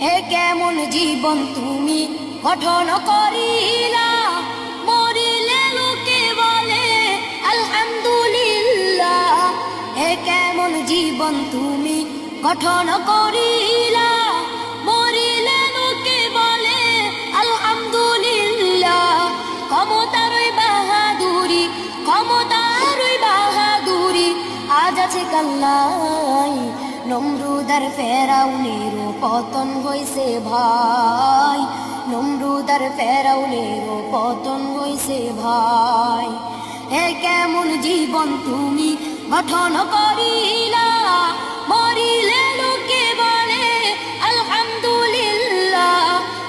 কেমন জীবন তুমি গঠন করিলা? মরিলে লোকে বলে, আলহামদুলিল্লাহ। হে কেমন জীবন তুমি গঠন করিলা? মরিলে লোকে বলে, আলহামদুলিল্লাহ। ক্ষমতারই বাহাদুরি ক্ষমতারই বাহাদুরি, আজ আছে কাল্লাই। নমরুদার ফেরাউনের পতন হইছে ভাই। নমরুদার ফেরাউনের পতন হইছে ভাই। হে কেমন জীবন তুমি গঠন করিলা, মরিলে লোকে বলে, আলহামদুলিল্লাহ।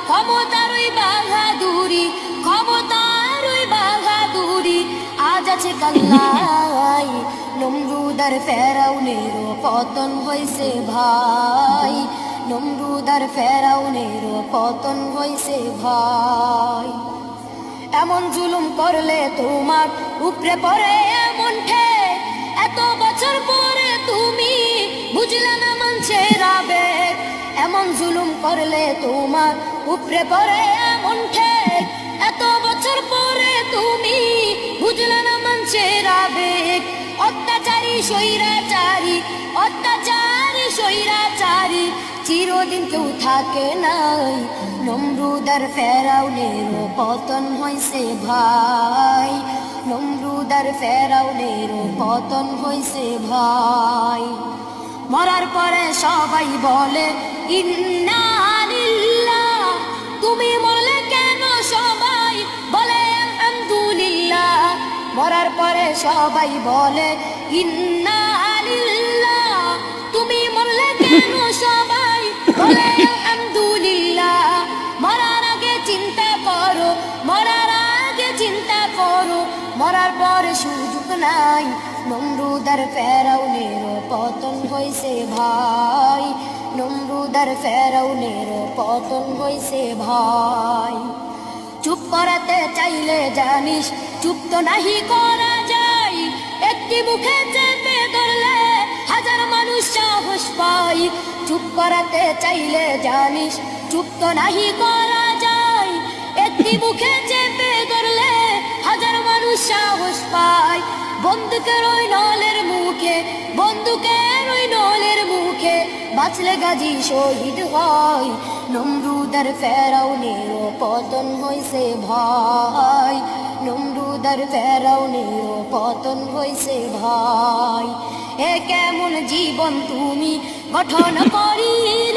ক্ষমতারই বাহাদুরি ক্ষমতারই বাহাদুরি, আজ আছে কাল্লাই নমরুদার ফেরাউনের পতন হইছে ভাই। নমরুদার ফেরাউনের পতন হইছে ভাই। এমন জুলুম করলে তোমার উপরে পড়ে এমন এত বছর পরে তুমি বুঝলে না মানুষের আবেগ এমন জুলুম করলে তোমার উপরে পড়ে এমন ঠে স্বৈরাচারী, অত্যাচারী, স্বৈরাচারী, চিরদিন কেউ থাকে নাই। নমরুদার ফেরাউনের পতন হয়েছে ভাই। নমরুদার ফেরাউনের পতন হয়েছে ভাই। মরার পরে সবাই বলে, ইন্না পরে সবাই বলে, ইন্না লিল্লাহ তুমি মরলে কেন সবাই? বলে, আলহামদুলিল্লাহ, মরার আগে চিন্তা করো, মরার আগে চিন্তা করো, মরার পরে সুযোগ নাই, নমরুদার ফেরাউনের পতন হইছে ভাই, নমরুদার ফেরাউনের পতন হইছে ভাই। চুপ করাতে চাইলে জানিস, চুপ তো নাহি করা একটি মুখে চেপে ধরলে হাজার মানুষ সাহস পাই চুপ করাতে চাইলে জানিস, চুপ তো নাহি করা যায়। একটি মুখে চেপে ধরলে হাজার মানুষ সাহস পায়। বন্দুকের ওই নলের মুখে বন্দুকের ওই নলের মুখে। বাঁচলে গাজী শহীদ হয়, নমরুদার ফেরাউনের পতন হইছে ভাই নমরুদার ফেরাউনের পতন হয়েছে ভাই। এ কেমন জীবন তুমি গঠন করিলা